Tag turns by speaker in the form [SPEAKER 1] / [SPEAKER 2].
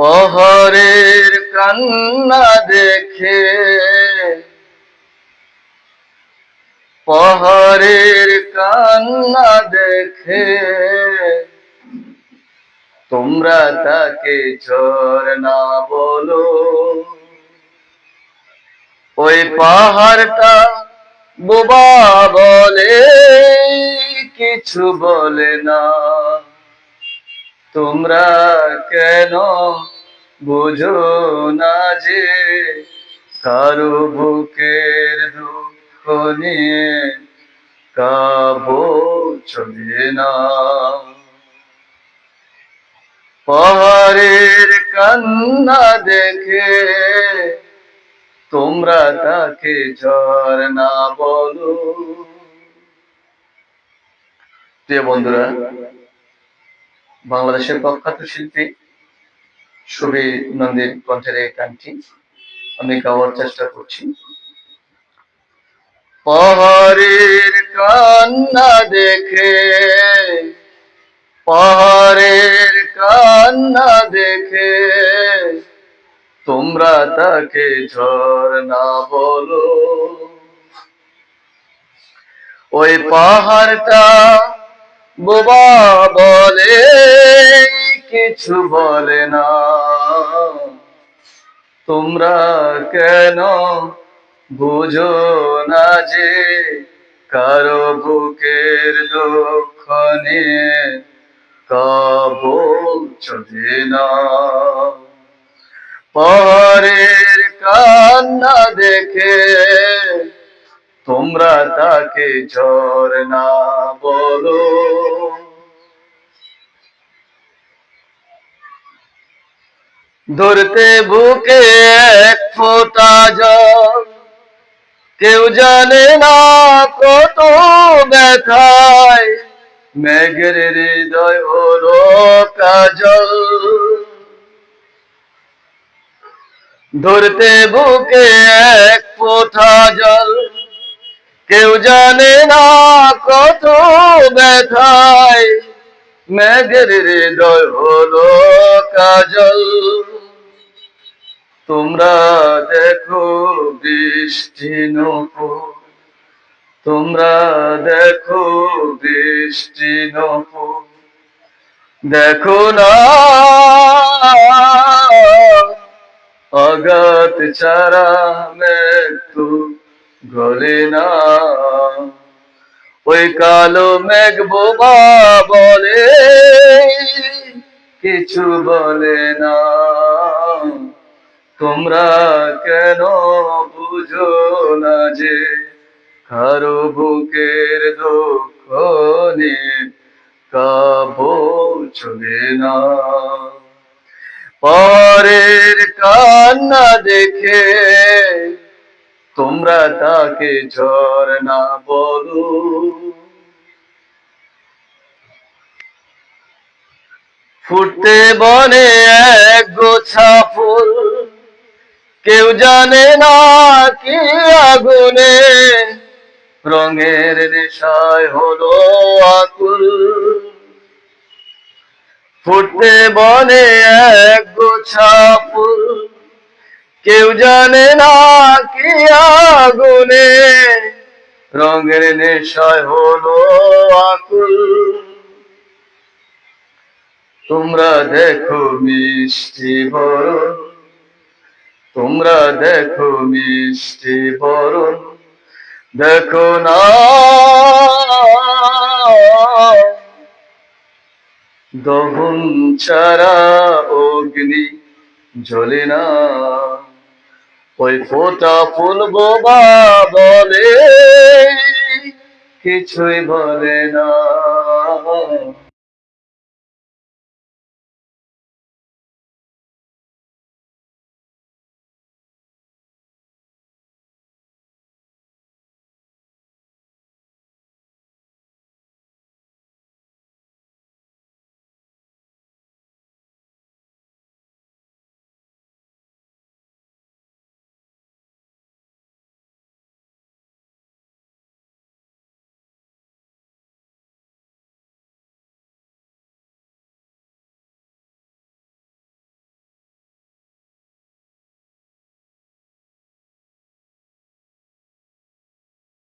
[SPEAKER 1] পহরের কান্না দেখে। পহরের কান্না দেখে। তোমরা তাকে না বলো। ওই পাহাড়টা বোবা বলে, কিছু বলে না। তোমরা কেন বুঝো না যে কারও বুকের দুঃখ নিয়ে কাবো চলে না পাহাড়ের কান্না দেখে তোমরা তাকে না বলো। বন্ধুরা বাংলাদেশের প্রখ্যাত শিল্পী সুবি নন্দীর কণ্ঠের এই গানটি আমি গাওয়ার চেষ্টা করছি। পাহাড়ের কান্না দেখে, পাহাড়ের কান্না দেখে, তোমরা তাকে না বলো। ওই পাহাড়টা বোবা বলে কিছু বলে না। তোমরা কেন বুঝো না যে কারও বুকের দুঃখ নিয়ে কাবো চলে না? পরের কান্না দেখে তোমরা তাকে ঝড় না বলো ধরতে বুকে এক ফোঁটা জল। কেউ জানে না কত ব্যথায়, মেঘের হৃদয় হলো কাজল। ধরতে বুকে এক ফোঁটা জল, কেউ জানে না কত ব্যথায়, মেঘের হৃদয় হলো কাজল। তোমরা দেখো বৃষ্টি নপুর তোমরা দেখো বৃষ্টি নপুর দেখো না অগাত চারা মৃত্যু গলে না। ওই কালো মেঘ বোবা বলে, কিছু বলে না। তোমরা কেন বুঝো না যে কারও বুকের দুঃখ নিয়ে কাবো চলে না? পরের কান্না দেখে তোমরা তাকে ঝড় না বলো। ফুটতে বনে এক গোছা ফুল কেউ জানে না কি আগুনে। রঙের নেশায় হলো আকুল। ফুটতে বনে এক গোছা ফুল। কেউ জানে না কি আগুনে। রঙের নেশায় হলো আকুল। তোমরা দেখো মিষ্টি বরণ। তোমরা দেখো মিষ্টি বরণ, দেখো না। দহন অগ্নি জ্বলে না। ওই ফোটা ফুল বোবা বলে, কিছুই বলে না।